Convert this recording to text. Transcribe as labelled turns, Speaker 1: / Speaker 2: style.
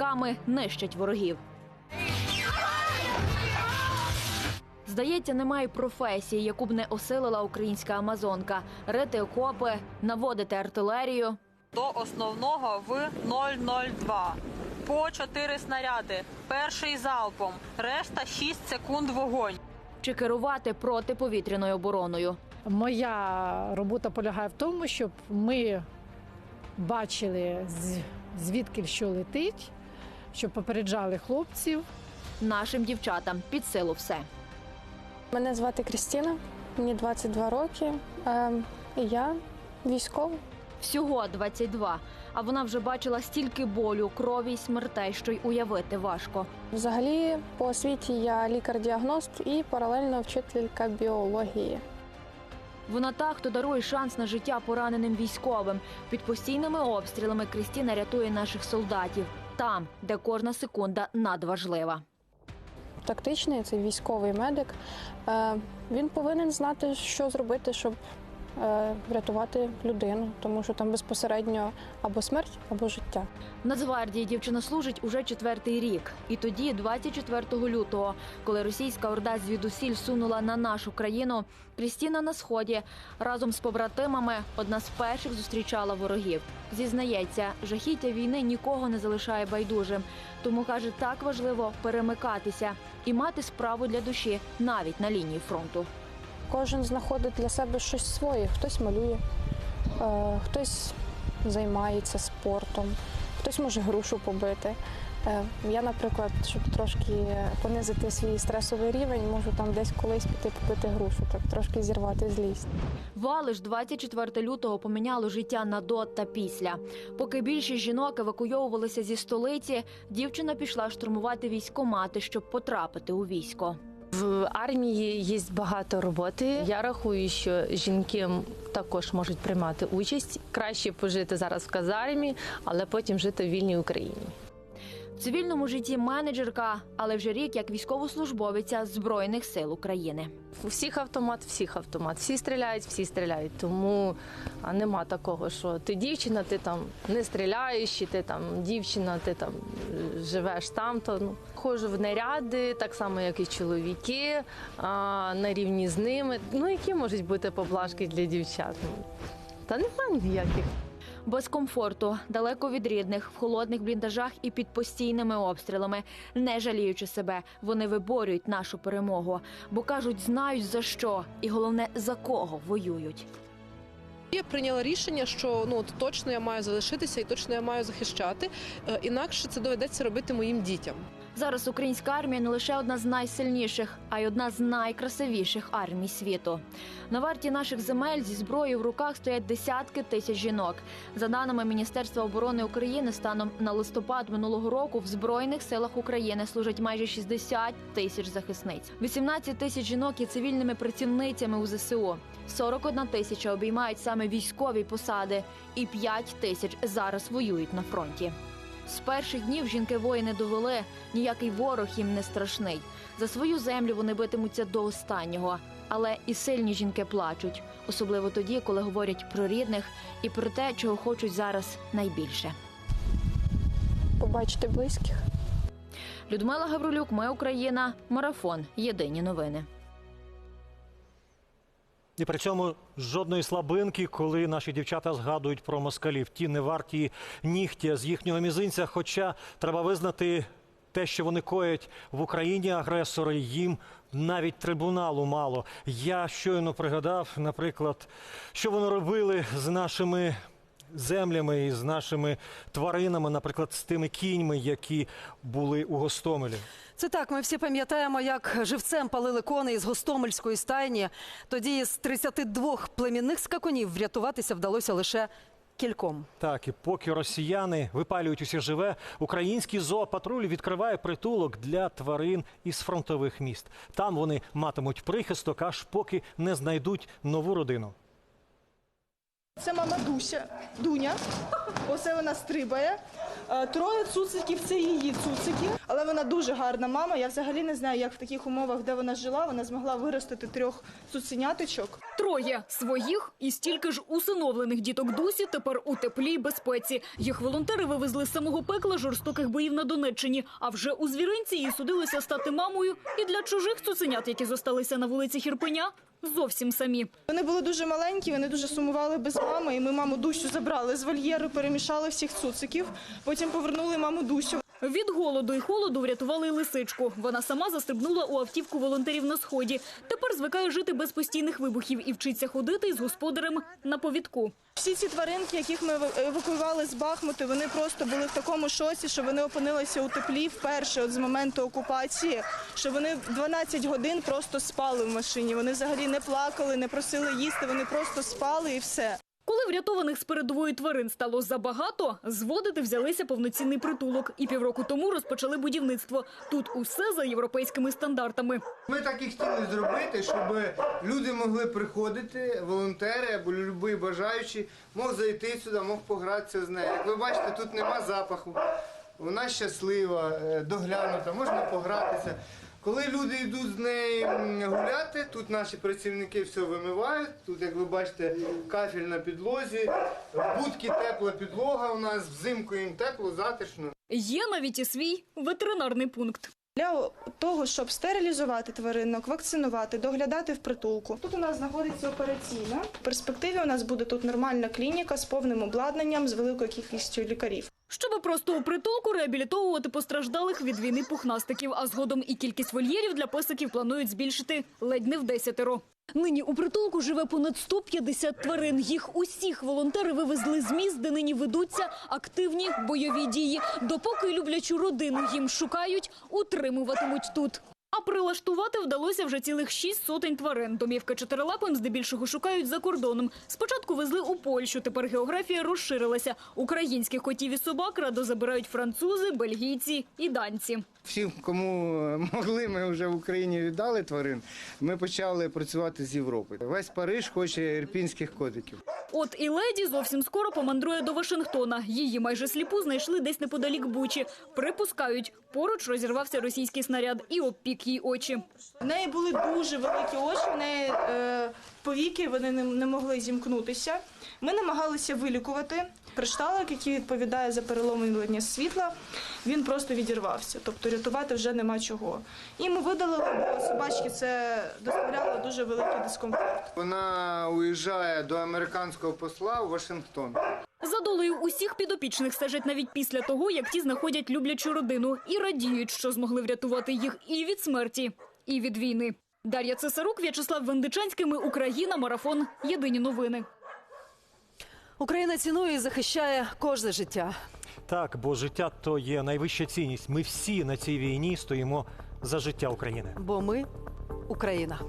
Speaker 1: рушниками нищать ворогів. Здається, немає професії, яку б не осилила українська амазонка. Рити окопи, наводити артилерію.
Speaker 2: до основного в 002. По 4 снаряди. Перший залпом, решта 6 секунд вогонь.
Speaker 1: чи керувати протиповітряною обороною.
Speaker 3: Моя робота полягає в тому, щоб ми бачили, звідки що летить, щоб попереджали хлопців.
Speaker 1: Нашим дівчатам під силу все.
Speaker 4: Мене звати Крістіна, мені 22 роки. І я військова.
Speaker 1: Всього 22, а вона вже бачила стільки болю, крові й смертей, що й уявити важко.
Speaker 4: Взагалі, по освіті я лікар-діагност і паралельно вчителька біології.
Speaker 1: Вона та, хто дарує шанс на життя пораненим військовим. Під постійними обстрілами Крістіна рятує наших солдатів там, де кожна секунда надважлива.
Speaker 4: Тактичний це військовий медик. Е, він повинен знати, що зробити, щоб врятувати людину, тому що там безпосередньо або смерть, або життя.
Speaker 1: Нацгвардії дівчина служить уже четвертий рік. І тоді, 24 лютого, коли російська орда звідусіль сунула на нашу країну, Крістіна на сході разом з побратимами одна з перших зустрічала ворогів. Зізнається, жахіття війни нікого не залишає байдужим. Тому каже, так важливо перемикатися і мати справу для душі навіть на лінії фронту.
Speaker 4: Кожен знаходить для себе щось своє. Хтось малює, е, хтось займається спортом, хтось може грушу побити. Е, Я, наприклад, щоб трошки понизити свій стресовий рівень, можу там десь колись піти побити грушу, так трошки зірвати злість.
Speaker 1: Валиш 24 лютого поміняло життя на до та після. Поки більшість жінок евакуйовувалися зі столиці, дівчина пішла штурмувати військомати, щоб потрапити у військо.
Speaker 5: В армії є багато роботи. Я рахую, що жінки також можуть приймати участь. Краще пожити зараз в казармі, але потім жити в вільній Україні.
Speaker 1: Цивільному житті менеджерка, але вже рік як військовослужбовиця Збройних сил України.
Speaker 5: У всіх автомат, всіх автомат. Всі стріляють, всі стріляють. Тому нема такого, що ти дівчина, ти там не стріляєш, чи ти там дівчина, ти там е, живеш там. То ну ходжу в наряди, так само, як і чоловіки, а, на рівні з ними. Ну які можуть бути поблажки для дівчат? Та немає ніяких.
Speaker 1: Без комфорту, далеко від рідних, в холодних бліндажах і під постійними обстрілами, не жаліючи себе, вони виборюють нашу перемогу, бо кажуть, знають за що, і головне за кого воюють.
Speaker 6: Я прийняла рішення, що ну точно я маю залишитися і точно я маю захищати. Е, Інакше це доведеться робити моїм дітям.
Speaker 1: Зараз українська армія не лише одна з найсильніших, а й одна з найкрасивіших армій світу. На варті наших земель зі зброєю в руках стоять десятки тисяч жінок. За даними Міністерства оборони України, станом на листопад минулого року в збройних силах України служать майже 60 тисяч захисниць. 18 тисяч жінок є цивільними працівницями у ЗСУ. 41 тисяча обіймають саме військові посади, і 5 тисяч зараз воюють на фронті. З перших днів жінки воїни довели, ніякий ворог їм не страшний. За свою землю вони битимуться до останнього. Але і сильні жінки плачуть, особливо тоді, коли говорять про рідних і про те, чого хочуть зараз найбільше.
Speaker 4: Побачити близьких.
Speaker 1: Людмила Гаврилюк, Ми Україна, марафон. Єдині новини.
Speaker 7: І при цьому жодної слабинки, коли наші дівчата згадують про москалів. Ті не варті нігтя з їхнього мізинця. Хоча треба визнати те, що вони коять в Україні агресори, їм навіть трибуналу мало. Я щойно пригадав, наприклад, що вони робили з нашими. Землями і з нашими тваринами, наприклад, з тими кіньми, які були у Гостомелі.
Speaker 8: Це так. Ми всі пам'ятаємо, як живцем палили коней з гостомельської стайні. Тоді з 32 племінних скакунів врятуватися вдалося лише кільком.
Speaker 7: Так, і поки росіяни випалюють усе живе, український зоопатруль відкриває притулок для тварин із фронтових міст. Там вони матимуть прихисток, аж поки не знайдуть нову родину.
Speaker 9: Це мама Дуся, Дуня. Оце вона стрибає. Е, Троє цуциків це її цуцики. Але вона дуже гарна мама. Я взагалі не знаю, як в таких умовах, де вона жила, вона змогла виростити трьох цуценяточок.
Speaker 10: Троє своїх і стільки ж усиновлених діток Дусі тепер у теплій безпеці. Їх волонтери вивезли з самого пекла жорстоких боїв на Донеччині. А вже у звіринці їй судилося стати мамою. І для чужих цуценят, які зосталися на вулиці Хірпеня, зовсім самі.
Speaker 9: Вони були дуже маленькі, вони дуже сумували без мами. І ми маму Дусю забрали з вольєру, перемішали всіх цуциків. Потім повернули маму Дусю.
Speaker 10: Від голоду і холоду врятували лисичку. Вона сама застрибнула у автівку волонтерів на сході. Тепер звикає жити без постійних вибухів і вчиться ходити із господарем на повідку.
Speaker 9: Всі ці тваринки, яких ми евакуювали з Бахмуту, вони просто були в такому шоці, що вони опинилися у теплі вперше от з моменту окупації, що вони 12 годин просто спали в машині. Вони взагалі не плакали, не просили їсти, вони просто спали і все.
Speaker 10: Врятованих з передової тварин стало забагато, зводити взялися повноцінний притулок. І півроку тому розпочали будівництво. Тут усе за європейськими стандартами.
Speaker 11: Ми так і хотіли зробити, щоб люди могли приходити, волонтери або будь-який бажаючий, мог зайти сюди, мог погратися з нею. Як ви бачите, тут нема запаху, вона щаслива, е, доглянута, можна погратися. Коли люди йдуть з нею гуляти, тут наші працівники все вимивають. Тут, як ви бачите, кафель на підлозі, в будки тепла підлога у нас, взимку їм тепло, затишно.
Speaker 10: Є навіть і свій ветеринарний пункт.
Speaker 9: Для того, щоб стерилізувати тваринок, вакцинувати, доглядати в притулку. Тут у нас знаходиться операційна. В перспективі у нас буде тут нормальна клініка з повним обладнанням, з великою кількістю лікарів.
Speaker 10: Щоб просто у притулку реабілітовувати постраждалих від війни пухнастиків, а згодом і кількість вольєрів для песиків планують збільшити ледь не в десятеро. Нині у притулку живе понад 150 тварин. Їх усіх волонтери вивезли з міст, де нині ведуться активні бойові дії. Допоки люблячу родину їм шукають, утримуватимуть тут. А прилаштувати вдалося вже цілих шість сотень тварин. Домівки чотирилапим здебільшого шукають за кордоном. Спочатку везли у Польщу, тепер географія розширилася. Українських котів і собак радо забирають французи, бельгійці і данці.
Speaker 11: Всім, кому могли, ми вже в Україні віддали тварин. Ми почали працювати з Європи. Весь Париж хоче ірпінських котиків.
Speaker 10: От і леді зовсім скоро помандрує до Вашингтона. Її майже сліпу знайшли десь неподалік Бучі. Припускають, поруч розірвався російський снаряд і обпік їй очі.
Speaker 9: В неї були дуже великі очі, в неї е, повіки вони не, не могли зімкнутися. Ми намагалися вилікувати. Кришталик, який відповідає за переломлення світла, він просто відірвався. Тобто рятувати вже нема чого. І ми видалили, бо собачки це доставляло дуже великий дискомфорт.
Speaker 11: Вона уїжджає до американського посла у Вашингтон.
Speaker 10: За долею усіх підопічних стежать навіть після того, як ті знаходять люблячу родину і радіють, що змогли врятувати їх і від смерті, і від війни. Дар'я Цесарук, В'ячеслав Вендичанський, ми Україна, марафон. Єдині новини.
Speaker 8: Україна цінує і захищає кожне життя.
Speaker 7: Так, бо життя то є найвища цінність. Ми всі на цій війні стоїмо за життя України.
Speaker 8: Бо ми Україна.